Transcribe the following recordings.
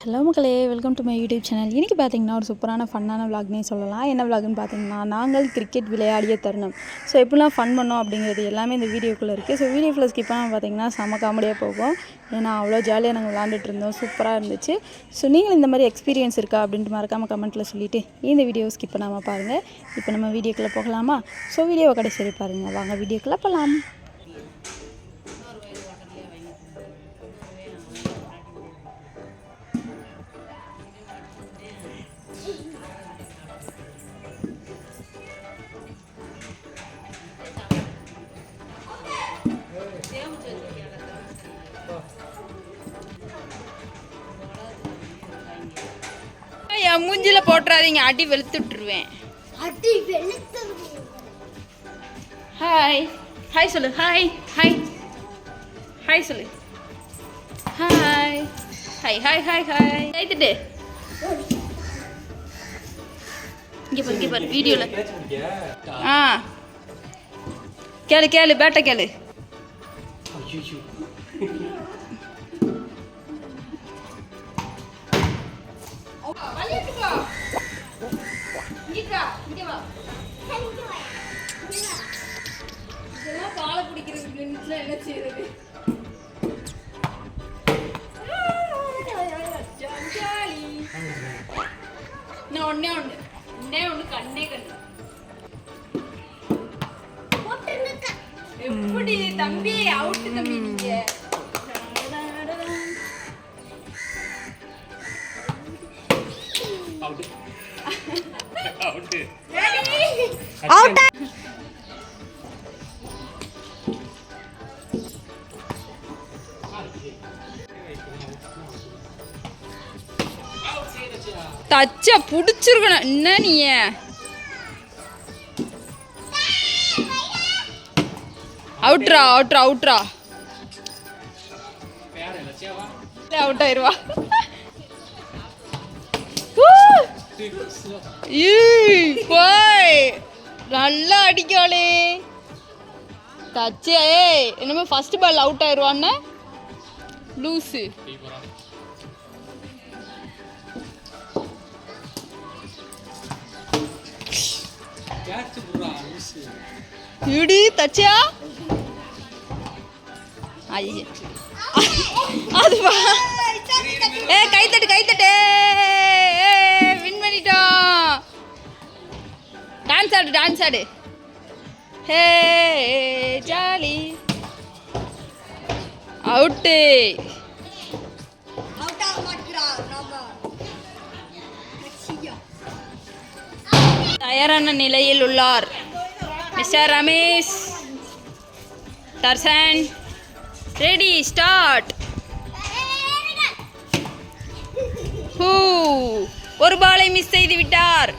Hello மக்களே welcome to my YouTube channel இன்றைக்கி பார்த்தீங்கன்னா ஒரு சூப்பரான ஃபன்னான விளாக்னே சொல்லலாம். என்ன விளாக்னு பார்த்தீங்கன்னா நாங்கள் கிரிக்கெட் விளையாடிய தருணம். ஸோ எப்படிலாம் ஃபன் பண்ணோம் அப்படிங்கிறது எல்லாமே இந்த வீடியோக்குள்ளே இருக்குது ஸோ வீடியோக்குள்ளே ஸ்கிப் பண்ணால் பார்த்தீங்கன்னா செம காமெடியாக போகும். ஏன்னா அவ்வளோ ஜாலியாக நாங்கள் விளாண்டுட்டு இருந்தோம். சூப்பராக இருந்துச்சு. ஸோ நீங்களும் இந்த மாதிரி எக்ஸ்பீரியன்ஸ் இருக்கா அப்படின்ட்டு மறக்காமல் கமெண்ட்டில் சொல்லிவிட்டு இந்த வீடியோ ஸ்கிப் பண்ணாமல் பாருங்கள் இப்போ நம்ம வீடியோக்குள்ளே போகலாமா? ஸோ வீடியோவை கடைசி பாருங்கள் வாங்க வீடியோக்குள்ளே போகலாம் மூஞ்சில போட்டுறாதீங்க அடி வெளுத்து விட்டுருவேன். அடி வெளுத்து ஹாய் ஹாய் சொல்லு. ஹாய் ஹாய் ஹாய் சொல்லு. Hi hi hi hi hi கைத்துட்டு இங்கே பாரு இங்கே பாரு வீடியோவில் ஆ. கேளு கேளு பேட்டை கேளு. பாலை குடிக்கிறதுக்கு என்ன செய்யறது ஜாலி இன்னும் ஒண்ணே ஒண்ணே ஒண்ணு கண்ணே கண்ணு எப்படி தம்பி அவுட்டு தம்பி? நீங்க தச்ச புடிச்சிருக்கணும். என்ன நீ? அவுட்ரா அவுட்ரா அவுட்ரா அவுட் ஆயிருவா. போய். நல்லா அடிக்காளே. தச்சே என்னமோ ஃபர்ஸ்ட் பால் அவுட் ஆயிடுவான்னு லூஸு இடி தச்சியா? ஐயா. அதுவா ஏ கைத்தட்டு கைத்தட்டு டான்ஸ் ஆடு டான்ஸ் ஆடு. ஹே ஜாலி அவுட்டு தயாரான நிலையில் உள்ளார். Mister Ramesh. Darshan. Ready start who ஒரு பாலை மிஸ் செய்து விட்டார்.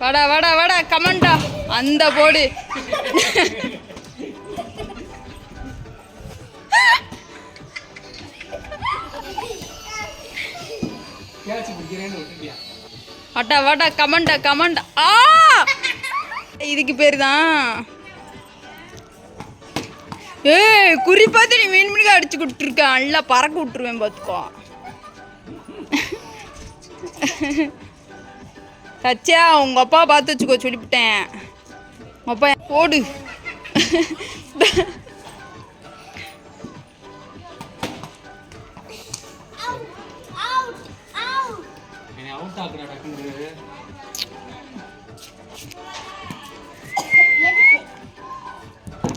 வாடா வாடா வாடா கமண்டா அந்த போடு. வாட்டா வாட்டா கமண்டா கமண்டா ஆ! இதுக்கு பேர் தான். ஏய் குறி பார்த்து நீ மீன் மணிக்கு அடிச்சு கொடுத்துருக்க. நல்லா பறக்க விட்டுருவேன் பார்த்துக்கோ சச்சா உங்க அப்பா பார்த்து வச்சுக்கோ சொல்லிவிட்டேன் உங்க அப்பா ஓடு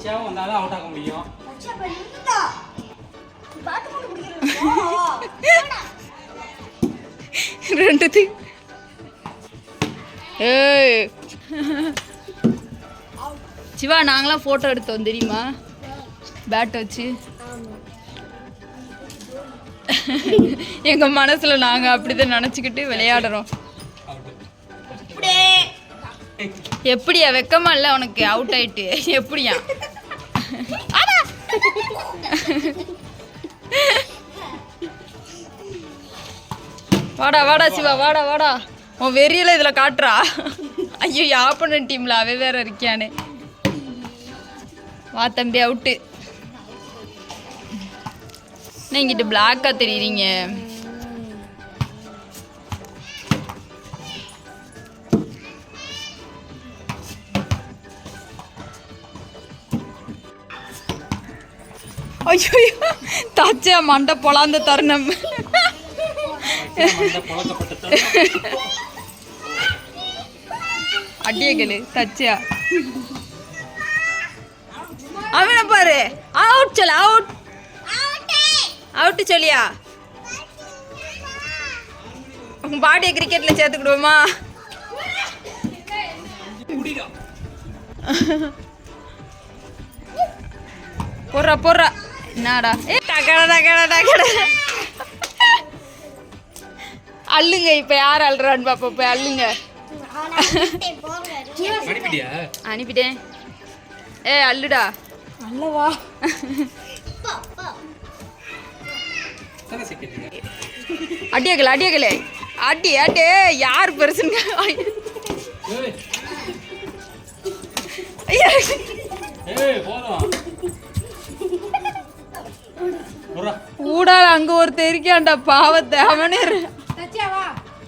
சேவம் வந்தால் தான் அவுட் ஆக்க முடியும் ஏய். சிவா நாங்களாம் ஃபோட்டோ எடுத்தோம் தெரியுமா? பேட் வச்சு. எங்க மனசுல நாங்க அப்படிதான் நினைச்சுக்கிட்டு விளையாடுறோம். எப்படியா வெக்கமா இல்ல உனக்கு? அவுட் ஆயிட்டு. எப்படியா? வாடா வாடா சிவா வாடா வாடா. உன் வெறியில இதுல காட்டுறா. ஐயோ ஆப்போனன்ட் டீம்ல அவ வேற இருக்கியானே. வா தம்பி அவுட்டு நீங்கிட்டு பிளாக்கா தெரியுறீங்க? ஐயோ தச்சா மண்டை பொலாந்த தருணம். அடிய பழக்கப்பட்ட தச்சியா. அவன பாரு. அவுட் சொல்ல அவுட் அவுட்டு சொல்லியா? உங்க பாடியை கிரிக்கெட்ல சேர்த்துக்கிடுவோமா? குடிடா. போடுறா போடுறா. என்னடா? ஏ டக்கட டகட டகட. அள்ளுங்க இப்ப யார் அள்ளுறான்னு பாப்பா போய் அள்ளுங்க? அனுப்பிட்டேன் ஏ அள்ளுடா அல்லவா? அடியகல அடியகல அடி அடி யார் பெருசுங்க ஏய், ஐயா. ஏய், போதும். போடா. ஊடால அங்க ஒருத்தர் இருக்கான்டா பாவத்தை அவனே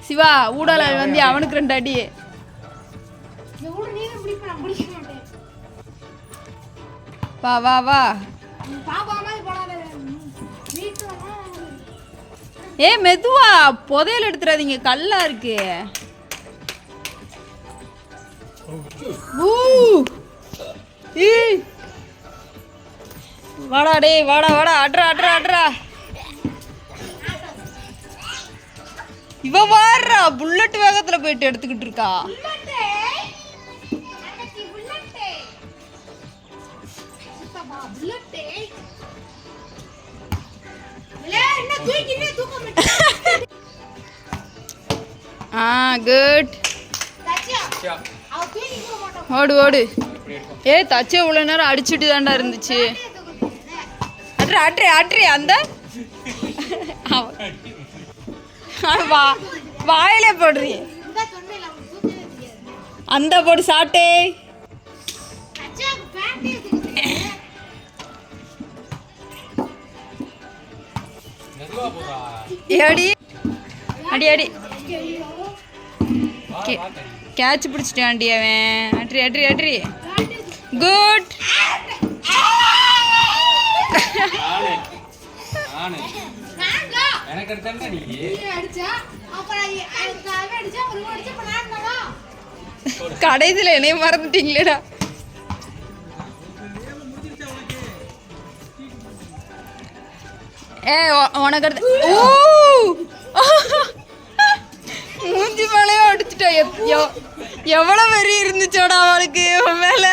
சிவா ஊடால வந்து அவனுக்கு ரெண்டு அடி. வா வா வா. ஏ மெதுவா புதையல் எடுத்துறாதீங்க கல்லா இருக்கு. வாடா டேய் வாடா வாடா அட்ரா அட்ரா அட்ரா இவ வாடுறா புல்லட் வேகத்துல போயிட்டு எடுத்துக்கிட்டு இருக்கா. ஆ குட் ஓடு ஓடு. ஏ தச்சே இவ்வளோ நேரம் அடிச்சுட்டு தான்டா இருந்துச்சு. அட்ரே அட்ரே அட்ரே அந்த. வா வாயில போடுறீ. அந்த போடு சாட்டே மெதுவா ஏடி? அடி அடி. கேட்ச் கே- அடி கேட்ச் பிடிச்சிட்டான்டி அவன். அட்ரி அட்ரி அட்ரி. குட் எனக்கு எடுத்தாங்க நீ? கடைசியில் என்னைய மறந்துட்டீங்களேடா. ஏ உனக்கு அடுத்து ஊ! மூஞ்சி மேலேயே அடிச்சுட்டா. எப்- எவ்- எவ்வளவு வெறி இருந்துச்சோடா அவளுக்கு மேல?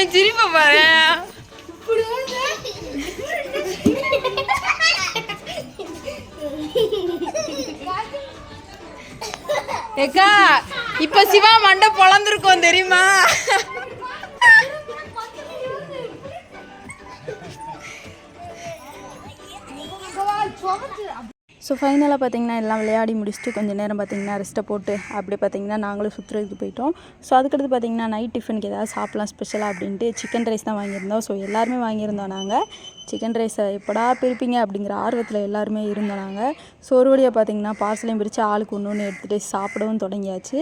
அவன் சிரிப்ப பாரு. ஏக்கா இப்ப சிவா மண்டை பொழந்திருக்கோம் தெரியுமா? ஸோ ஃபைனலாக பார்த்தீங்கன்னா எல்லாம் விளையாடி முடிச்சுட்டு கொஞ்சம் நேரம் பார்த்தீங்கன்னா ரெஸ்ட்டை போட்டு அப்படியே பார்த்தீங்கன்னா நாங்களும் சுற்றுறதுக்கு போயிட்டோம். ஸோ அதுக்கடுத்து பார்த்தீங்கன்னா நைட் டிஃபனுக்கு ஏதாவது சாப்பிட்லாம் ஸ்பெஷலாக அப்படின்ட்டு சிக்கன் ரைஸ் தான் வாங்கியிருந்தோம். ஸோ எல்லாருமே வாங்கியிருந்தோம் நாங்கள் சிக்கன் ரைஸை எப்படா பிரிப்பீங்க அப்படிங்கிற ஆர்வத்தில் எல்லாருமே இருந்தோம் சோறுவடியாக ஸோ ஒரு வழியாக பார்த்தீங்கன்னா பார்சலையும் பிரித்து ஆளுக்கு ஒன்று ஒன்று எடுத்துகிட்டு சாப்பிடவும் தொடங்கியாச்சு.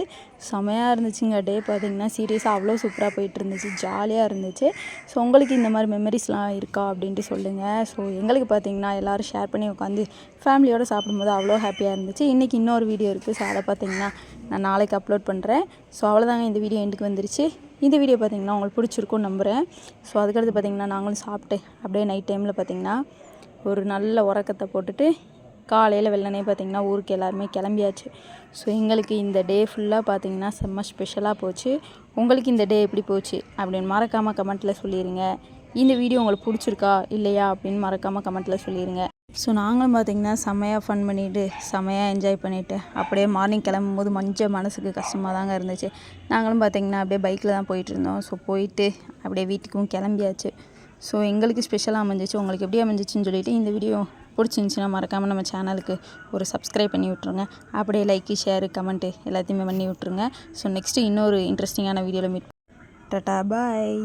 செமையாக இருந்துச்சுங்க. டே பார்த்தீங்கன்னா சீரியஸாக அவ்வளோ சூப்பராக போயிட்டு இருந்துச்சு ஜாலியாக இருந்துச்சு. ஸோ உங்களுக்கு இந்த மாதிரி மெமரிஸ்லாம் இருக்கா அப்படின்ட்டு சொல்லுங்கள் ஸோ எங்களுக்கு பார்த்தீங்கன்னா எல்லோரும் ஷேர் பண்ணி உட்காந்து ஃபேமிலியோடு சாப்பிடும்போது அவ்வளோ ஹாப்பியாக இருந்துச்சு. இன்றைக்கி இன்னொரு வீடியோ இருக்குது ஸோ அதை பார்த்தீங்கன்னா நான் நாளைக்கு அப்லோட் பண்ணுறேன் ஸோ அவ்வளோதாங்க இந்த வீடியோ எண்டுக்கு வந்துருச்சு. இந்த வீடியோ பார்த்தீங்கன்னா உங்களுக்கு பிடிச்சிருக்கும்னு நம்புகிறேன் ஸோ அதுக்கடுத்து பார்த்தீங்கன்னா நாங்களும் சாப்பிட்டு அப்படியே நைட் டைமில் பார்த்திங்கன்னா ஒரு நல்ல உறக்கத்தை போட்டுட்டு காலையில் வெள்ளனே பார்த்தீங்கன்னா ஊருக்கு எல்லாருமே கிளம்பியாச்சு. ஸோ எங்களுக்கு இந்த டே ஃபுல்லாக பார்த்திங்கன்னா செம்ம ஸ்பெஷலாக போச்சு. உங்களுக்கு இந்த டே எப்படி போச்சு அப்படின்னு மறக்காமல் கமெண்ட்டில் சொல்லிடுங்க இந்த வீடியோ உங்களுக்கு பிடிச்சிருக்கா இல்லையா அப்படின்னு மறக்காமல் கமெண்ட்டில் சொல்லிடுங்க ஸோ நாங்களும் பார்த்தீங்கன்னா செம்மையாக ஃபன் பண்ணிவிட்டு செம்மையாக என்ஜாய் பண்ணிவிட்டு அப்படியே மார்னிங் கிளம்பும்போது மஞ்சள் மனசுக்கு கஷ்டமாக தாங்க இருந்துச்சு. நாங்களும் பார்த்திங்கன்னா அப்படியே பைக்கில் தான் போயிட்டு இருந்தோம். ஸோ போயிட்டு அப்படியே வீட்டுக்கும் கிளம்பியாச்சு. ஸோ எங்களுக்கு ஸ்பெஷலாக அமைஞ்சிச்சு. உங்களுக்கு எப்படி அமைஞ்சிச்சின்னு சொல்லிவிட்டு இந்த வீடியோ பிடிச்சிருந்துச்சின்னா மறக்காமல் நம்ம சேனலுக்கு ஒரு சப்ஸ்கிரைப் பண்ணி விட்ருங்க அப்படியே லைக்கு ஷேரு கமெண்ட்டு எல்லாத்தையுமே பண்ணி விட்ருங்க ஸோ நெக்ஸ்ட்டு இன்னொரு இன்ட்ரெஸ்டிங்கான வீடியோவில் மீட் டட்டா பாய்